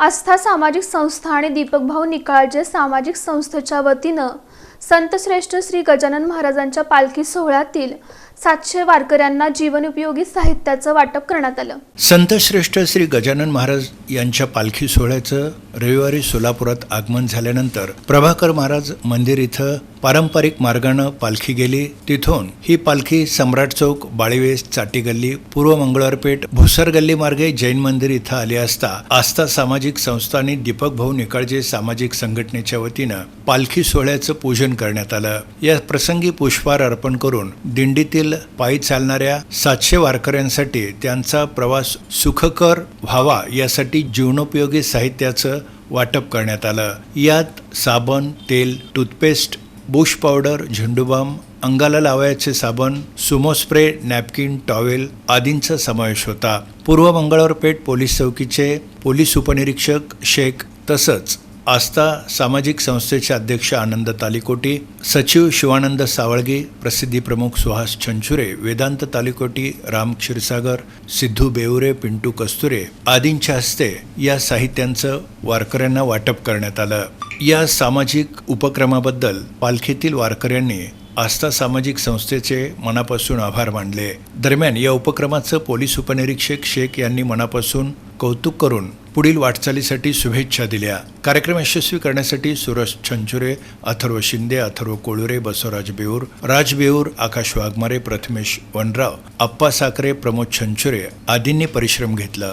आस्था सामाजिक संस्था आणि दीपकभाऊ निकाळजे सामाजिक संस्थेच्या वतीनं संतश्रेष्ठ श्री गजानन महाराजांच्या पालखी सोहळ्यातील सातशे वारकऱ्यांना जीवनोपयोगी साहित्याचं वाटप करण्यात आलं. संतश्रेष्ठ श्री गजानन महाराज यांच्या पालखी सोहळ्याचं रविवारी सोलापुरात आगमन झाल्यानंतर प्रभाकर महाराज मंदिर इथं पारंपरिक मार्गानं पालखी गेली. तिथून ही पालखी सम्राट चौक बाळीवेस चाटी गल्ली पूर्व मंगळवारपेठ भुसर गल्ली मार्गे जैन मंदिर इथं आली असता आस्था सामाजिक संस्था आणि दीपक भाऊ निकाळजे सामाजिक संघटनेच्या वतीनं पालखी सोहळ्याचं पूजन करण्यात आलं. या प्रसंगी पुष्पहार अर्पण करून दिंडीतील पायी चालणाऱ्या सातशे वारकऱ्यांसाठी त्यांचा प्रवास सुखकर व्हावा यासाठी जीवनोपयोगी साहित्याचं वाटप करण्यात आलं. यात साबण तेल टूथपेस्ट बुश पावडर झेंडूबाम अंगाला लावायचे साबण सुमो स्प्रे नॅपकिन टॉवेल आदींचा समावेश होता. पूर्व मंगळवार पेठ पोलीस चौकीचे पोलीस उपनिरीक्षक शेख तसंच आस्था सामाजिक संस्थेचे अध्यक्ष आनंद तालिकोटी सचिव शिवानंद सावळगी प्रसिद्धी प्रमुख सुहास छंचुरे वेदांत तालिकोटी राम क्षीरसागर सिद्धू बेउरे पिंटू कस्तुरे आदींच्या हस्ते या साहित्यांचं वारकऱ्यांना वाटप करण्यात आलं. या सामाजिक उपक्रमाबद्दल पालखीतील वारकऱ्यांनी आस्था सामाजिक संस्थेचे मनापासून आभार मानले. दरम्यान या उपक्रमाचं पोलीस उपनिरीक्षक शेख यांनी मनापासून कौतुक करून पुढील वाटचालीसाठी शुभेच्छा दिल्या. कार्यक्रम यशस्वी करण्यासाठी सुरज छंचुरे अथर्व शिंदे अथर्व कोळुरे बसवराज बेऊर राज बेऊर आकाश वाघमारे प्रथमेश वनराव अप्पा साखरे प्रमोद छंचुरे आदींनी परिश्रम घेतला.